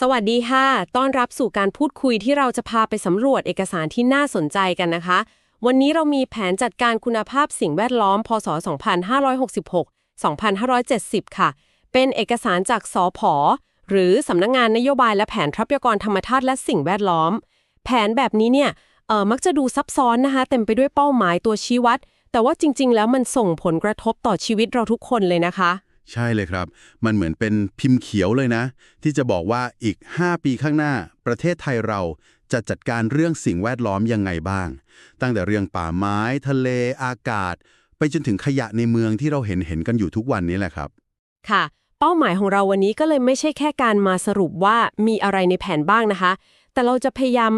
สวัสดีค่ะ ต้อนรับสู่การพูดคุยที่เราจะพาไปสำรวจเอกสารที่น่าสนใจกันนะคะ วันนี้เรามีแผนจัดการคุณภาพสิ่งแวดล้อม พศ 2566 2570 ค่ะ เป็นเอกสารจากสอพอหรือสำนักงงานนโยบายและแผนทรัพยากรธรรมชาติและสิ่งแวดล้อม แผนแบบนี้เนี่ยเออมักจะดูซับซ้อนนะคะ เต็มไปด้วยเป้าหมายตัวชี้วัด แต่ว่าจริง ๆ แล้วมันส่งผลกระทบต่อชีวิตเราทุกคนเลยนะคะ ใช่เลยครับ มันเหมือนเป็นพิมพ์เขียวเลยนะ ที่จะบอกว่าอีก 5 ปีข้างหน้า ประเทศไทยเราจะจัดการเรื่องสิ่งแวดล้อมยังไงบ้าง ตั้งแต่เรื่องป่าไม้ ทะเลอากาศ ไปจนถึงขยะในเมืองที่เราเห็นเห็นกันอยู่ทุกวันนี้แหละครับ ค่ะ เป้าหมายของเราวันนี้ก็เลยไม่ใช่แค่การมาสรุปว่ามีอะไรในแผนบ้างนะคะ แต่เราจะพยายาม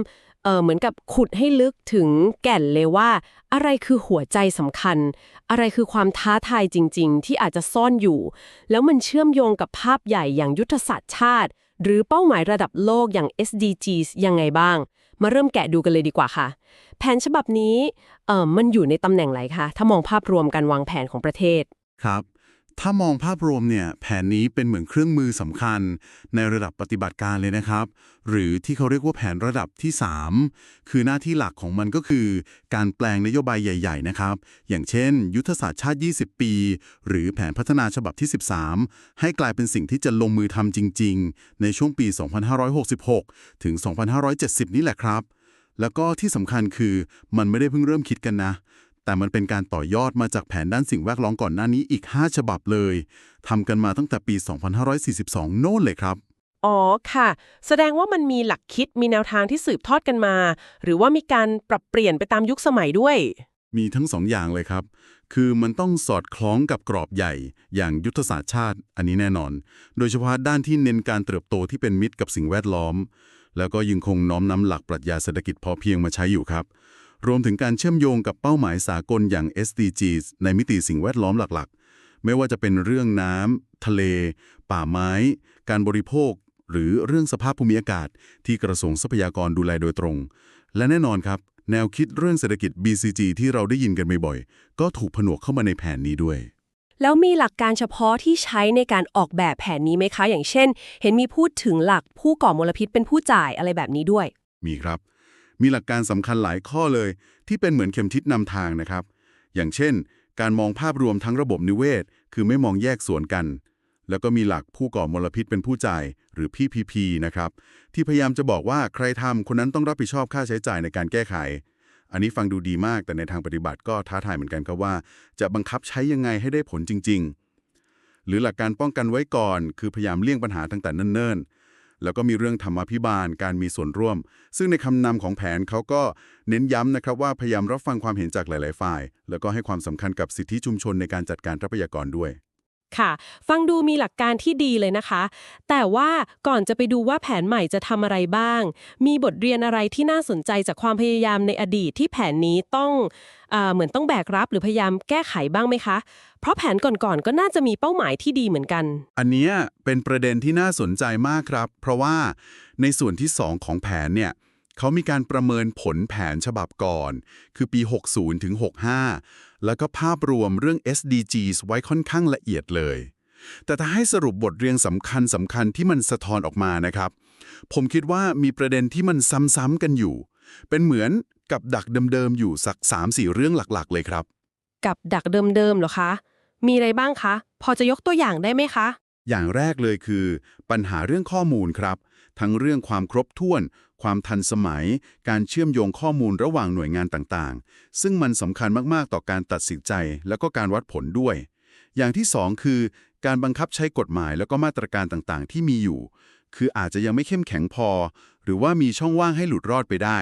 เออเหมือนกับขุดให้ลึกถึงแก่นเลยว่า อะไรคือหัวใจสำคัญ อะไรคือความท้าทายจริง ๆ ที่อาจจะซ่อนอยู่ แล้วมันเชื่อมโยงกับภาพใหญ่อย่างยุทธศาสตร์ชาติ หรือเป้าหมายระดับโลกอย่าง SDGs ยังไงบ้าง มาเริ่มแกะดูกันเลยดีกว่าค่ะ แผนฉบับนี้เออมันอยู่ในตำแหน่งไหนคะถ้ามองภาพรวมการวางแผนของประเทศครับ ถ้ามองภาพรวมเนี่ยแผนนี้เป็นเหมือนเครื่องมือสำคัญ ในระดับปฏิบัติการเลยนะครับ หรือที่เขาเรียกว่าแผนระดับที่ 3 คือหน้าที่หลักของมันก็คือ การแปลงนโยบายใหญ่ ๆ นะครับ อย่างเช่น ยุทธศาสตร์ชาติ 20 ปี หรือแผนพัฒนาฉบับที่ 13 ให้กลายเป็นสิ่งที่จะลงมือทำจริง ๆ ในช่วงปี 2566 ถึง 2570 นี่แหละครับแล้วก็ที่สำคัญคือมันไม่ได้เพิ่งเริ่มคิดกันนะ แต่มันเป็นการต่อยอดมาจากแผนด้านสิ่งแวดล้อมก่อนหน้านี้อีก 5 ฉบับเลยทำกันมาตั้งแต่ปี 2542 โน่นเลยครับ อ๋อค่ะ แสดงว่ามันมีหลักคิดมีแนวทางที่สืบทอดกันมา หรือว่ามีการปรับเปลี่ยนไปตามยุคสมัยด้วย มีทั้งสองอย่างเลยครับ คือมันต้องสอดคล้องกับกรอบใหญ่ อย่างยุทธศาสตร์ชาติ อันนี้แน่นอน โดยเฉพาะด้านที่เน้นการเติบโตที่เป็นมิตรกับสิ่งแวดล้อม แล้วก็ยังคงน้อมนำหลักปรัชญาเศรษฐกิจพอเพียงมาใช้อยู่ครับ รวมถึงการเชื่อมโยงกับเป้าหมายสากลอย่าง SDGs ในมิติสิ่งแวดล้อมหลักๆ ไม่ว่าจะเป็นเรื่องน้ำ ทะเล ป่าไม้ การบริโภค หรือเรื่องสภาพภูมิอากาศ ที่กระทรวงทรัพยากรดูแลโดยตรง และแน่นอนครับ แนวคิดเรื่องเศรษฐกิจ BCG ที่เราได้ยินกันบ่อยๆ ก็ถูกผนวกเข้ามาในแผนนี้ด้วยแล้วมีหลักการเฉพาะที่ใช้ในการออกแบบแผนนี้ไหมคะ อย่างเช่น เห็นมีพูดถึงหลักผู้ก่อมลพิษเป็นผู้จ่ายอะไรแบบนี้ด้วย มีครับ มีหลักการสำคัญหลายข้อเลย ที่เป็นเหมือนเข็มทิศนำทางนะครับ อย่างเช่น การมองภาพรวมทั้งระบบนิเวศ คือไม่มองแยกส่วนกัน แล้วก็มีหลักผู้ก่อมลพิษเป็นผู้จ่าย หรือ PPP นะครับ ที่พยายามจะบอกว่าใครทำคนนั้นต้องรับผิดชอบค่าใช้จ่ายในการแก้ไข อันนี้ฟังดูดีมากแต่ในทางปฏิบัติก็ท้าทายเหมือนกันครับว่า จะบังคับใช้ยังไงให้ได้ผลจริง ๆ หรือหลักการป้องกันไว้ก่อน คือพยายามเลี่ยงปัญหาตั้งแต่เนิ่นๆ แล้วก็มีเรื่องธรรมพิบาลการมีส่วนร่วม ซึ่งในคำนำของแผนเขาก็เน้นย้ำนะครับว่าพยายามรับฟังความเห็นจากหลาย ๆ ฝ่าย แล้วก็ให้ความสำคัญกับสิทธิชุมชนในการจัดการทรัพยากรด้วย ค่ะ ฟังดูมีหลักการที่ดีเลยนะคะ แต่ว่าก่อนจะไปดูว่าแผนใหม่จะทำอะไรบ้าง มีบทเรียนอะไรที่น่าสนใจจากความพยายามในอดีตที่แผนนี้ต้องเอเหมือนต้องแบกรับหรือพยายามแก้ไขบ้างไหมคะ เพราะแผนก่อนๆก็น่าจะมีเป้าหมายที่ดีเหมือนกัน อันนี้เป็นประเด็นที่น่าสนใจมากครับ เพราะว่าในส่วนที่ 2 ของแผนเนี่ยเขามีการประเมินผลแผนฉบับก่อน คือปี 60ถึง65 แล้วก็ภาพรวมเรื่อง SDGs ไว้ค่อนข้างละเอียดเลย แต่ถ้าให้สรุปบทเรียนสำคัญสำคัญที่มันสะท้อนออกมานะครับ ผมคิดว่ามีประเด็นที่มันซ้ำๆกันอยู่ เป็นเหมือนกับดักเดิมๆอยู่สัก 3-4 เรื่องหลักๆ เลยครับ กับดักเดิมๆเหรอคะ มีอะไรบ้างคะ พอจะยกตัวอย่างได้ไหมคะ อย่างแรกเลยคือ ปัญหาเรื่องข้อมูลครับ ทั้งเรื่องความครบถ้วน ความทันสมัย การเชื่อมโยงข้อมูลระหว่างหน่วยงานต่างๆ ซึ่งมันสำคัญมากๆต่อการตัดสินใจ และก็การวัดผลด้วย อย่างที่สองคือ การบังคับใช้กฎหมายแล้วก็มาตรการต่างๆ ที่มีอยู่ คืออาจจะยังไม่เข้มแข็งพอ หรือว่ามีช่องว่างให้หลุดรอดไปได้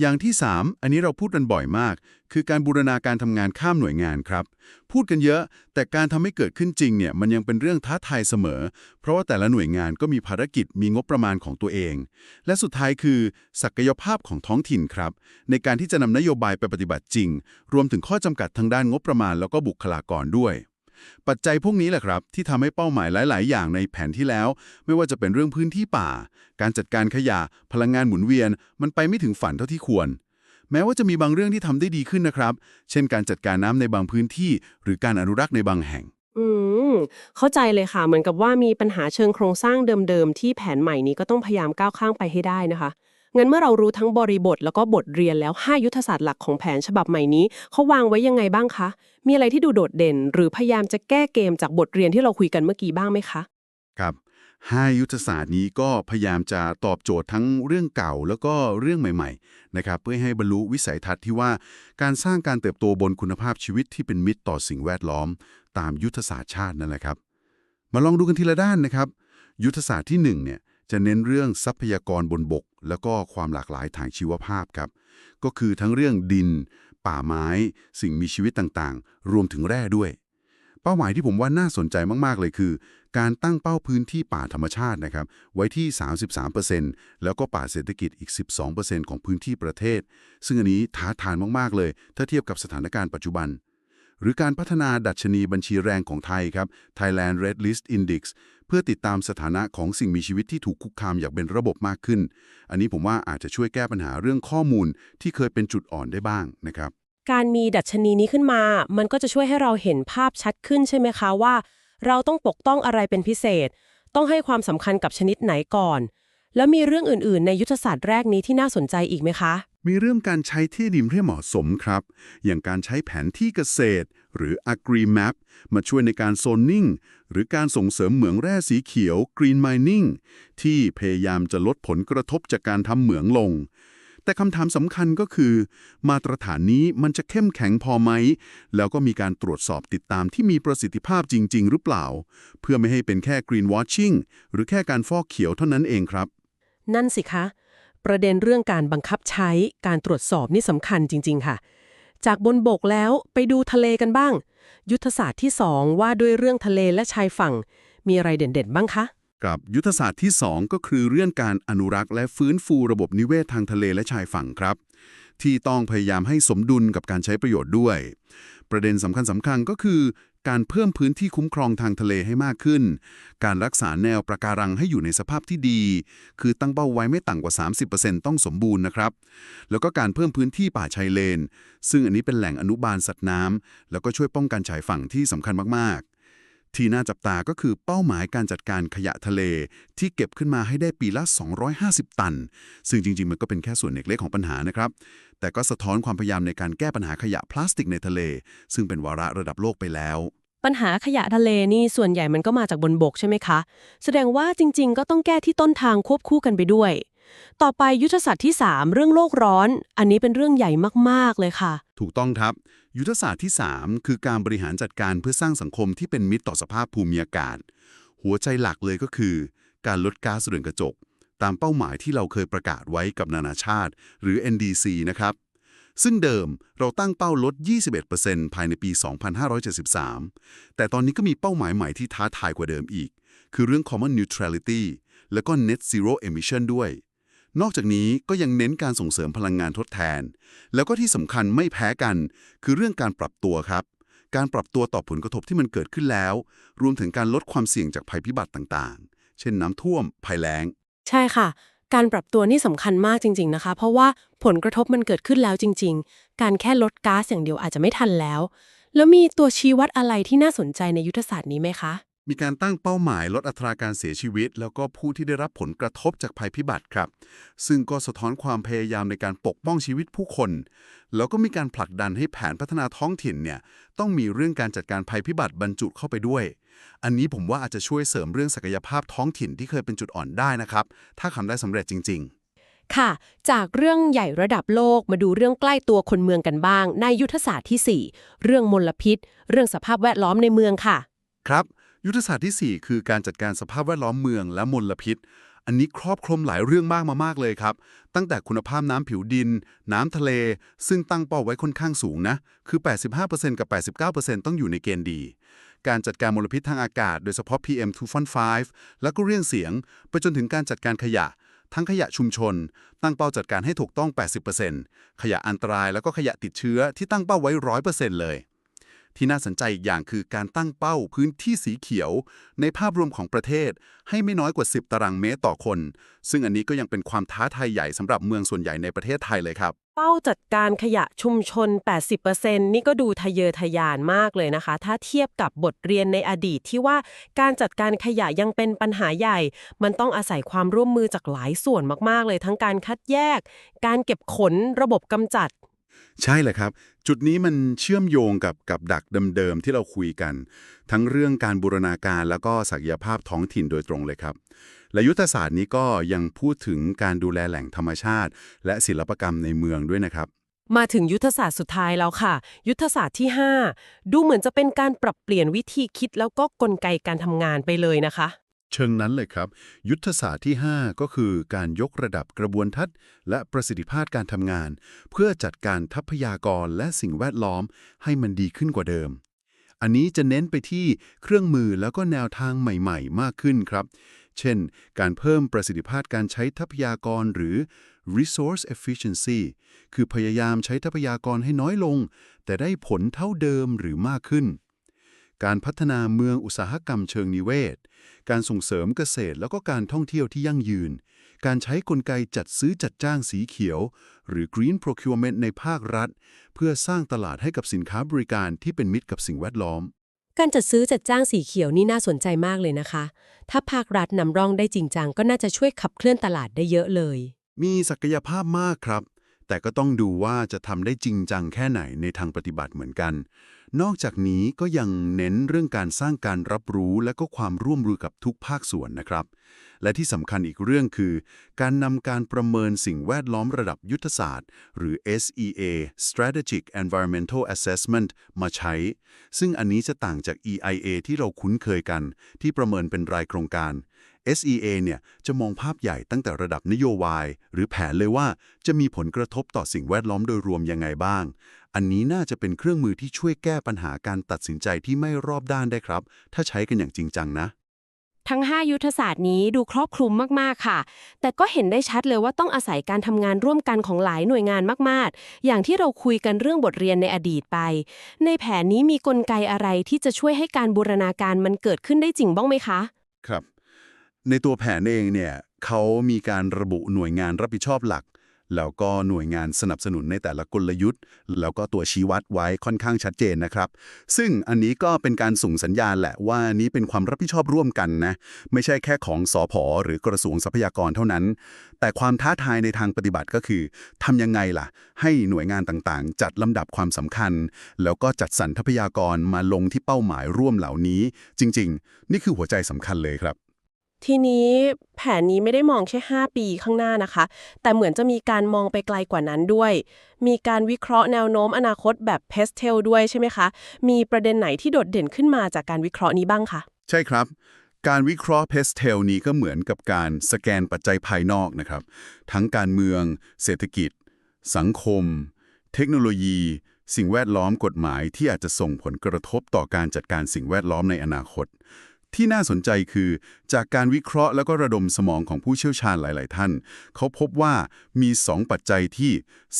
อย่างที่ 3 อันนี้เราพูดกันบ่อยมาก คือการบูรณาการทำงานข้ามหน่วยงานครับ พูดกันเยอะ แต่การทำให้เกิดขึ้นจริงเนี่ยมันยังเป็นเรื่องท้าทายเสมอ เพราะว่าแต่ละหน่วยงานก็มีภารกิจมีงบประมาณของตัวเอง และสุดท้ายคือศักยภาพของท้องถิ่นครับ ในการที่จะนำนโยบายไปปฏิบัติจริง รวมถึงข้อจำกัดทางด้านงบประมาณแล้วก็บุคลากรด้วย ปัจจัยพวกนี้แหละครับ ที่ทำให้เป้าหมายหลาย ๆ อย่างในแผนที่แล้ว ไม่ว่าจะเป็นเรื่องพื้นที่ป่า การจัดการขยะ พลังงานหมุนเวียน มันไปไม่ถึงฝันเท่าที่ควร แม้ว่าจะมีบางเรื่องที่ทำได้ดีขึ้นนะครับ เช่นการจัดการน้ำในบางพื้นที่ หรือการอนุรักษ์ในบางแห่ง อืมมเข้าใจเลยค่ะ เหมือนกับว่ามีปัญหาเชิงโครงสร้างเดิม ๆ ที่แผนใหม่นี้ก็ต้องพยายามก้าวข้ามไปให้ได้นะคะ งั้นเมื่อเรารู้ทั้งบริบทแล้วก็บทเรียนแล้ว 5 ยุทธศาสตร์หลักของแผนฉบับใหม่นี้เขาวางไว้ยังไงบ้างคะ มีอะไรที่ดูโดดเด่น หรือพยายามจะแก้เกมจากบทเรียนที่เราคุยกันเมื่อกี้บ้างไหมคะ ครับห้ายุทธศาสตร์นี้ก็พยายามจะตอบโจทย์ทั้งเรื่องเก่าแล้วก็เรื่องใหม่ๆนะครับเพื่อให้บรรลุวิสัยทัศน์ที่ว่าการสร้างการเติบโตบนคุณภาพชีวิตที่เป็นมิตรต่อสิ่งแวดล้อม ตามยุทธศาสตร์ชาตินั่นแหละครับ มาลองดูกันทีละด้านนะครับ ยุทธศาสตร์ที่หนึ่งเนี่ย จะเน้นเรื่องทรัพยากรบนบก แล้วก็ความหลากหลายทางชีวภาพครับ ก็คือทั้งเรื่องดิน ป่าไม้ สิ่งมีชีวิตต่างๆ รวมถึงแร่ด้วย เป้าหมายที่ผมว่าน่าสนใจมากๆเลยคือ การตั้งเป้าพื้นที่ป่าธรรมชาตินะครับ ไว้ที่ 33%แล้วก็ป่าเศรษฐกิจอีก 12%ของพื้นที่ประเทศ ซึ่งอันนี้ท้าทายมากๆเลย ถ้าเทียบกับสถานการณ์ปัจจุบันหรือการพัฒนาดัชนีบัญชีแรงของไทยครับ Thailand Red List Index เพื่อติดตามสถานะของสิ่งมีชีวิตที่ถูกคุกคามอย่างเป็นระบบมากขึ้น อันนี้ผมว่าอาจจะช่วยแก้ปัญหาเรื่องข้อมูลที่เคยเป็นจุดอ่อนได้บ้างนะครับ การมีดัชนีนี้ขึ้นมา มันก็จะช่วยให้เราเห็นภาพชัดขึ้นใช่ไหมคะว่า เราต้องปกป้องอะไรเป็นพิเศษ ต้องให้ความสำคัญกับชนิดไหนก่อน แล้วมีเรื่องอื่นๆ ในยุทธศาสตร์แรกนี้ที่น่าสนใจอีกไหมคะ มีเรื่องการใช้ที่ดินให้เหมาะสมครับ อย่างการใช้แผนที่เกษตร หรือ Agri Map มาช่วยในการโซนนิ่ง หรือการส่งเสริมเหมืองแร่สีเขียว Green Mining ที่พยายามจะลดผลกระทบจากการทำเหมืองลง แต่คำถามสำคัญก็คือ มาตรฐานนี้มันจะเข้มแข็งพอไหม แล้วก็มีการตรวจสอบติดตามที่มีประสิทธิภาพจริง ๆ หรือเปล่า เพื่อไม่ให้เป็นแค่ greenwashing หรือแค่การฟอกเขียวเท่านั้นเองครับ นั่นสิคะ ประเด็นเรื่องการบังคับใช้การตรวจสอบนี่สำคัญจริง ๆ ค่ะ จากบนบกแล้วไปดูทะเลกันบ้าง ยุทธศาสตร์ที่ 2 ว่าด้วยเรื่องทะเลและชายฝั่ง มีอะไรเด่นๆ บ้างคะกับยุทธศาสตร์ที่ 2 ก็คือเรื่องการอนุรักษ์และฟื้นฟูระบบนิเวศทางทะเลและชายฝั่งครับ ที่ต้องพยายามให้สมดุลกับการใช้ประโยชน์ด้วย ประเด็นสำคัญสำคัญก็คือ การเพิ่มพื้นที่คุ้มครองทางทะเลให้มากขึ้น การรักษาแนวประการังให้อยู่ในสภาพที่ดี คือตั้งเป้าไว้ไม่ต่ำกว่า 30%ต้องสมบูรณ์นะครับ แล้วก็การเพิ่มพื้นที่ป่าชายเลน ซึ่งอันนี้เป็นแหล่งอนุบาลสัตว์น้ำแล้วก็ช่วยป้องกันชายฝั่งที่สำคัญมากๆที่น่าจับตาก็คือเป้าหมายการจัดการขยะทะเล ที่เก็บขึ้นมาให้ได้ปีละ 250 ตัน ซึ่งจริง ๆ มันก็เป็นแค่ส่วนเล็กๆของปัญหานะครับ แต่ก็สะท้อนความพยายามในการแก้ปัญหาขยะพลาสติกในทะเล ซึ่งเป็นวาระระดับโลกไปแล้ว ปัญหาขยะทะเลนี่ส่วนใหญ่มันก็มาจากบนบกใช่ไหมคะ แสดงว่าจริง ๆ ก็ต้องแก้ที่ต้นทางควบคู่กันไปด้วย ต่อไปยุทธศาสตร์ที่ 3 เรื่องโลกร้อน อันนี้เป็นเรื่องใหญ่มากๆเลยค่ะ ถูกต้องครับ ยุทธศาสตร์ที่ 3 คือการบริหารจัดการเพื่อสร้างสังคมที่เป็นมิตรต่อสภาพภูมิอากาศ หัวใจหลักเลยก็คือ การลดก๊าซเรือนกระจก ตามเป้าหมายที่เราเคยประกาศไว้กับนานาชาติ หรือ NDC นะครับ ซึ่งเดิมเราตั้งเป้าลด 21%ภายในปี 2573 แต่ตอนนี้ก็มีเป้าหมายใหม่ที่ท้าทายกว่าเดิมอีก คือเรื่อง Common Neutrality แล้วก็ Net Zero Emission ด้วย นอกจากนี้ก็ยังเน้นการส่งเสริมพลังงานทดแทน แล้วก็ที่สำคัญไม่แพ้กัน คือเรื่องการปรับตัวครับ การปรับตัวต่อผลกระทบที่มันเกิดขึ้นแล้ว รวมถึงการลดความเสี่ยงจากภัยพิบัติต่างๆ เช่นน้ำท่วม ภัยแล้ง ใช่ค่ะ การปรับตัวนี่สำคัญมากจริง ๆนะคะ เพราะว่าผลกระทบมันเกิดขึ้นแล้วจริง ๆ การแค่ลดก๊าซอย่างเดียวอาจจะไม่ทันแล้ว แล้วมีตัวชี้วัดอะไรที่น่าสนใจในยุทธศาสตร์นี้ไหมคะ มีการตั้งเป้าหมายลดอัตราการเสียชีวิต แล้วก็ผู้ที่ได้รับผลกระทบจากภัยพิบัติครับ ซึ่งก็สะท้อนความพยายามในการปกป้องชีวิตผู้คน แล้วก็มีการผลักดันให้แผนพัฒนาท้องถิ่นเนี่ยต้องมีเรื่องการจัดการภัยพิบัติบรรจุเข้าไปด้วย อันนี้ผมว่าอาจจะช่วยเสริมเรื่องศักยภาพท้องถิ่นที่เคยเป็นจุดอ่อนได้นะครับ ถ้าทำได้สำเร็จจริง ๆค่ะ จากเรื่องใหญ่ระดับโลกมาดูเรื่องใกล้ตัวคนเมืองกันบ้าง ในยุทธศาสตร์ที่ 4 เรื่องมลพิษ เรื่องสภาพแวดล้อมในเมืองค่ะ ครับ ยุทธศาสตร์ที่ 4 คือการจัดการสภาพแวดล้อมเมืองและมลพิษ อันนี้ครอบคลุมหลายเรื่องมากมามากเลยครับ ตั้งแต่คุณภาพน้ำผิวดิน น้ำทะเล ซึ่งตั้งเป้าไว้ค่อนข้างสูงนะ คือ 85%กับ 89%ต้องอยู่ในเกณฑ์ดี การจัดการมลพิษทางอากาศ โดยเฉพาะ PM 2.5 แล้วก็เรื่องเสียง ไปจนถึงการจัดการขยะ ทั้งขยะชุมชน ตั้งเป้าจัดการให้ถูกต้อง 80%ขยะอันตรายแล้วก็ขยะติดเชื้อที่ตั้งเป้าไว้ 100%เลย ที่น่าสนใจอีกอย่างคือการตั้งเป้าพื้นที่สีเขียว ในภาพรวมของประเทศให้ไม่น้อยกว่า 10 ตารางเมตรต่อคน ซึ่งอันนี้ก็ยังเป็นความท้าทายใหญ่สำหรับเมืองส่วนใหญ่ในประเทศไทยเลยครับ เป้าจัดการขยะชุมชน 80%นี่ก็ดูทะเยอทะยานมากเลยนะคะ ถ้าเทียบกับบทเรียนในอดีตที่ว่าการจัดการขยะยังเป็นปัญหาใหญ่ มันต้องอาศัยความร่วมมือจากหลายส่วนมากๆเลย ทั้งการคัดแยก การเก็บขนระบบกำจัด ใช่เลยครับ จุดนี้มันเชื่อมโยงกับกับดักเดิมๆที่เราคุยกัน ทั้งเรื่องการบูรณาการแล้วก็ศักยภาพท้องถิ่นโดยตรงเลยครับ และยุทธศาสตร์นี้ก็ยังพูดถึงการดูแลแหล่งธรรมชาติ และศิลปกรรมในเมืองด้วยนะครับ มาถึงยุทธศาสตร์สุดท้ายแล้วค่ะ ยุทธศาสตร์ที่ 5 ดูเหมือนจะเป็นการปรับเปลี่ยนวิธีคิดแล้วก็กลไกการทำงานไปเลยนะคะ เชิงนั้นเลยครับ ยุทธศาสตร์ที่ 5 ก็คือการยกระดับกระบวนทัศน์ และประสิทธิภาพการทำงาน เพื่อจัดการทรัพยากรและสิ่งแวดล้อมให้มันดีขึ้นกว่าเดิม อันนี้จะเน้นไปที่เครื่องมือแล้วก็แนวทางใหม่ๆ มากขึ้นครับ เช่น การเพิ่มประสิทธิภาพการใช้ทรัพยากรหรือ resource efficiency คือพยายามใช้ทรัพยากรให้น้อยลง แต่ได้ผลเท่าเดิมหรือมากขึ้น การพัฒนาเมืองอุตสาหกรรมเชิงนิเวศ การส่งเสริมเกษตรแล้วก็การท่องเที่ยวที่ยั่งยืน การใช้กลไกจัดซื้อจัดจ้างสีเขียว หรือ green procurement ในภาครัฐ เพื่อสร้างตลาดให้กับสินค้าบริการที่เป็นมิตรกับสิ่งแวดล้อม การจัดซื้อจัดจ้างสีเขียวนี่น่าสนใจมากเลยนะคะ ถ้าภาครัฐนำร่องได้จริงจังก็น่าจะช่วยขับเคลื่อนตลาดได้เยอะเลย มีศักยภาพมากครับ แต่ก็ต้องดูว่าจะทำได้จริงจังแค่ไหนในทางปฏิบัติเหมือนกัน นอกจากนี้ก็ยังเน้นเรื่องการสร้างการรับรู้และก็ความร่วมมือกับทุกภาคส่วนนะครับ และที่สำคัญอีกเรื่องคือ การนำการประเมินสิ่งแวดล้อมระดับยุทธศาสตร์ หรือ SEA Strategic Environmental Assessment มาใช้ ซึ่งอันนี้จะต่างจาก EIA ที่เราคุ้นเคยกัน ที่ประเมินเป็นรายโครงการ SEA เนี่ยจะมองภาพใหญ่ตั้งแต่ระดับนโยบาย หรือแผนเลยว่าจะมีผลกระทบต่อสิ่งแวดล้อมโดยรวมยังไงบ้างอันนี้น่าจะเป็นเครื่องมือที่ช่วยแก้ปัญหาการตัดสินใจที่ไม่รอบด้านได้ครับ ถ้าใช้กันอย่างจริงจังนะ ทั้ง 5 ยุทธศาสตร์นี้ดูครอบคลุมมาก ๆ ค่ะ แต่ก็เห็นได้ชัดเลยว่าต้องอาศัยการทำงานร่วมกันของหลายหน่วยงานมาก ๆ อย่างที่เราคุยกันเรื่องบทเรียนในอดีตไป ในแผนนี้มีกลไกอะไรที่จะช่วยให้การบูรณาการมันเกิดขึ้นได้จริงบ้างไหมคะ ครับ ในตัวแผนเองเนี่ยเขามีการระบุหน่วยงานรับผิดชอบหลัก แล้วก็หน่วยงานสนับสนุนในแต่ละกลยุทธ์ แล้วก็ตัวชี้วัดไว้ค่อนข้างชัดเจนนะครับ ซึ่งอันนี้ก็เป็นการส่งสัญญาณแหละว่านี้เป็นความรับผิดชอบร่วมกันนะ ไม่ใช่แค่ของสอพอหรือกระทรวงทรัพยากรเท่านั้น แต่ความท้าทายในทางปฏิบัติก็คือทำยังไงล่ะ ให้หน่วยงานต่างๆ จัดลำดับความสำคัญ แล้วก็จัดสรรทรัพยากรมาลงที่เป้าหมายร่วมเหล่านี้ จริง ๆ นี่คือหัวใจสำคัญเลยครับ ทีนี้แผนนี้ไม่ได้มองแค่ 5 ปีข้างหน้านะคะ แต่เหมือนจะมีการมองไปไกลกว่านั้นด้วย มีการวิเคราะห์แนวโน้มอนาคตแบบเพสเทลด้วยใช่ไหมคะ มีประเด็นไหนที่โดดเด่นขึ้นมาจากการวิเคราะห์นี้บ้างคะ ใช่ครับ การวิเคราะห์เพสเทลนี้ก็เหมือนกับการสแกนปัจจัยภายนอกนะครับ ทั้งการเมือง เศรษฐกิจ สังคม เทคโนโลยี สิ่งแวดล้อมกฎหมายที่อาจจะส่งผลกระทบต่อการจัดการสิ่งแวดล้อมในอนาคต ที่น่าสนใจคือ จากการวิเคราะห์แล้วก็ระดมสมองของผู้เชี่ยวชาญหลาย ๆ ท่าน เขาพบว่ามี 2 ปัจจัยที่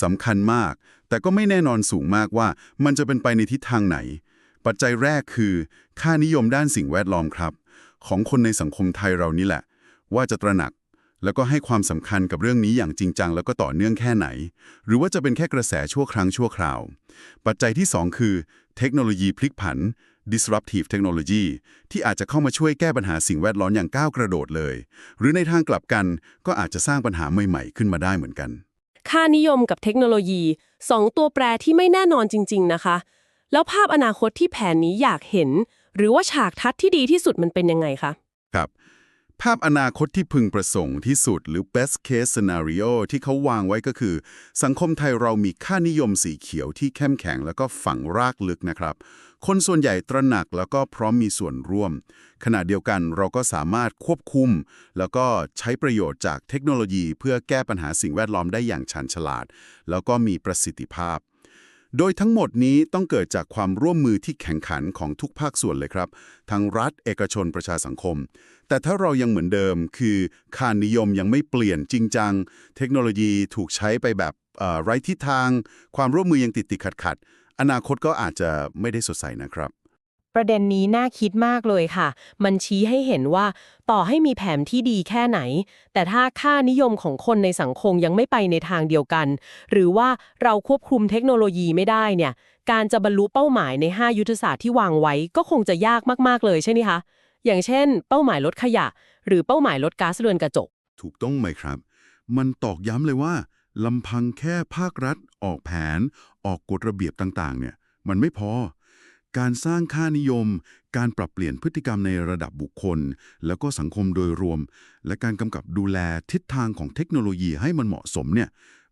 สำคัญมาก แต่ก็ไม่แน่นอนสูงมากว่ามันจะเป็นไปในทิศทางไหน ปัจจัยแรกคือ ค่านิยมด้านสิ่งแวดล้อมครับ ของคนในสังคมไทยเรานี่แหละ ว่าจะตระหนักแล้วก็ให้ความสำคัญกับเรื่องนี้อย่างจริงจัง แล้วก็ต่อเนื่องแค่ไหน หรือว่าจะเป็นแค่กระแสชั่วครั้งชั่วคราว ปัจจัยที่ 2 คือ เทคโนโลยีพลิกผัน disruptive technology ที่อาจจะเข้ามาช่วยแก้ปัญหาสิ่งแวดล้อมอย่างก้าวกระโดดเลย หรือในทางกลับกันก็อาจจะสร้างปัญหาใหม่ๆขึ้นมาได้เหมือนกัน ค่านิยมกับเทคโนโลยี 2 ตัวแปรที่ไม่แน่นอนจริง ๆ นะคะ แล้วภาพอนาคตที่แผนนี้อยากเห็น หรือว่าฉากทัศน์ที่ดีที่สุดมันเป็นยังไงคะ ครับ ภาพอนาคตที่พึงประสงค์ที่สุดหรือ best case scenario ที่เขาวางไว้ก็คือ สังคมไทยเรามีค่านิยมสีเขียวที่เข้มแข็งแล้วก็ฝังรากลึกนะครับ คนส่วนใหญ่ตระหนักแล้วก็พร้อมมีส่วนร่วม ขณะเดียวกันเราก็สามารถควบคุม แล้วก็ใช้ประโยชน์จากเทคโนโลยี เพื่อแก้ปัญหาสิ่งแวดล้อมได้อย่างชันฉลาด แล้วก็มีประสิทธิภาพโดยทั้งหมดนี้ต้องเกิดจากความร่วมมือที่แข่งขันของทุกภาคส่วนเลยครับ ทั้งรัฐ เอกชนประชาสังคม แต่ถ้าเรายังเหมือนเดิมคือค่านิยมยังไม่เปลี่ยนจริงจัง เทคโนโลยีถูกใช้ไปแบบไร้ทิศทาง ความร่วมมือยังติดติดขัดขัดอนาคตก็อาจจะไม่ได้สดใสนะครับประเด็นนี้น่าคิดมากเลยค่ะ มันชี้ให้เห็นว่า ต่อให้มีแผนที่ดีแค่ไหน แต่ถ้าค่านิยมของคนในสังคมยังไม่ไปในทางเดียวกัน หรือว่าเราควบคุมเทคโนโลยีไม่ได้เนี่ย การจะบรรลุเป้าหมายใน 5 ยุทธศาสตร์ที่วางไว้ก็คงจะยากมาก ๆ เลยใช่ไหมคะ อย่างเช่น เป้าหมายลดขยะ หรือเป้าหมายลดก๊าซเรือนกระจก ถูกต้องไหมครับ มันตอกย้ำเลยว่าลำพังแค่ภาครัฐ ออกแผน ออกกฎระเบียบต่างๆ เนี่ย มันไม่พอ การสร้างค่านิยม การปรับเปลี่ยนพฤติกรรมในระดับบุคคล แล้วก็สังคมโดยรวม และการกำกับดูแลทิศทางของเทคโนโลยีให้มันเหมาะสมเนี่ย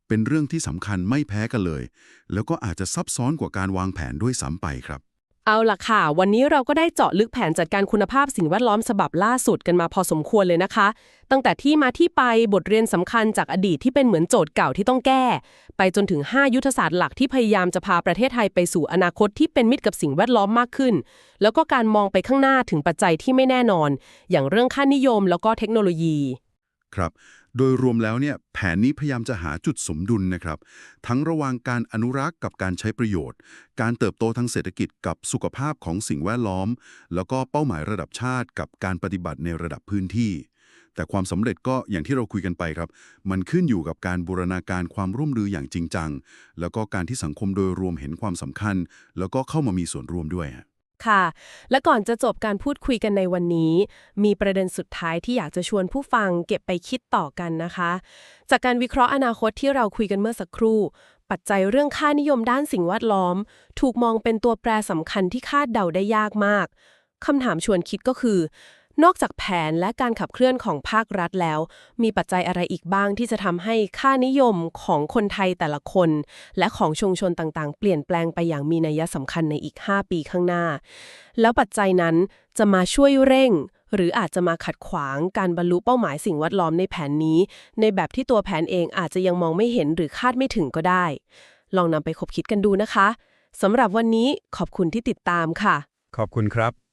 เป็นเรื่องที่สำคัญไม่แพ้กันเลย แล้วก็อาจจะซับซ้อนกว่าการวางแผนด้วยซ้ำไปครับ เอาล่ะค่ะ วันนี้เราก็ได้เจาะลึกแผนจัดการคุณภาพสิ่งแวดล้อมฉบับล่าสุดกันมาพอสมควรเลยนะคะ ตั้งแต่ที่มาที่ไปบทเรียนสำคัญจากอดีตที่เป็นเหมือนโจทย์เก่าที่ต้องแก้ ไปจนถึง 5 ยุทธศาสตร์หลักที่พยายามจะพาประเทศไทยไปสู่อนาคตที่เป็นมิตรกับสิ่งแวดล้อมมากขึ้น แล้วก็การมองไปข้างหน้าถึงปัจจัยที่ไม่แน่นอน อย่างเรื่องค่านิยมแล้วก็เทคโนโลยี ครับ โดยรวมแล้วเนี่ยแผนนี้พยายามจะหาจุดสมดุลนะครับ ทั้งระหว่างการอนุรักษ์กับการใช้ประโยชน์ การเติบโตทางเศรษฐกิจกับสุขภาพของสิ่งแวดล้อม แล้วก็เป้าหมายระดับชาติ กับการปฏิบัติในระดับพื้นที่ แต่ความสำเร็จก็อย่างที่เราคุยกันไปครับ มันขึ้นอยู่กับการบูรณาการความร่วมมืออย่างจริงจัง แล้วก็การที่สังคมโดยรวมเห็นความสำคัญ แล้วก็เข้ามามีส่วนร่วมด้วยฮะ ค่ะ และก่อนจะจบการพูดคุยกันในวันนี้ มีประเด็นสุดท้ายที่อยากจะชวนผู้ฟังเก็บไปคิดต่อกันนะคะ จากการวิเคราะห์อนาคตที่เราคุยกันเมื่อสักครู่ ปัจจัยเรื่องค่านิยมด้านสิ่งแวดล้อม ถูกมองเป็นตัวแปรสำคัญที่คาดเดาได้ยากมากคำถามชวนคิดก็คือ นอกจากแผนและการขับเคลื่อนของภาครัฐแล้ว มีปัจจัยอะไรอีกบ้างที่จะทำให้ค่านิยมของคนไทยแต่ละคน และของชุมชนต่างๆ เปลี่ยนแปลงไปอย่างมีนัยสำคัญในอีก 5 ปีข้างหน้า แล้วปัจจัยนั้นจะมาช่วยเร่ง หรืออาจจะมาขัดขวางการบรรลุเป้าหมายสิ่งแวดล้อมในแผนนี้ ในแบบที่ตัวแผนเองอาจจะยังมองไม่เห็นหรือคาดไม่ถึงก็ได้ ลองนำไปคบคิดกันดูนะคะสำหรับวันนี้ขอบคุณที่ติดตามค่ะ ขอบคุณครับ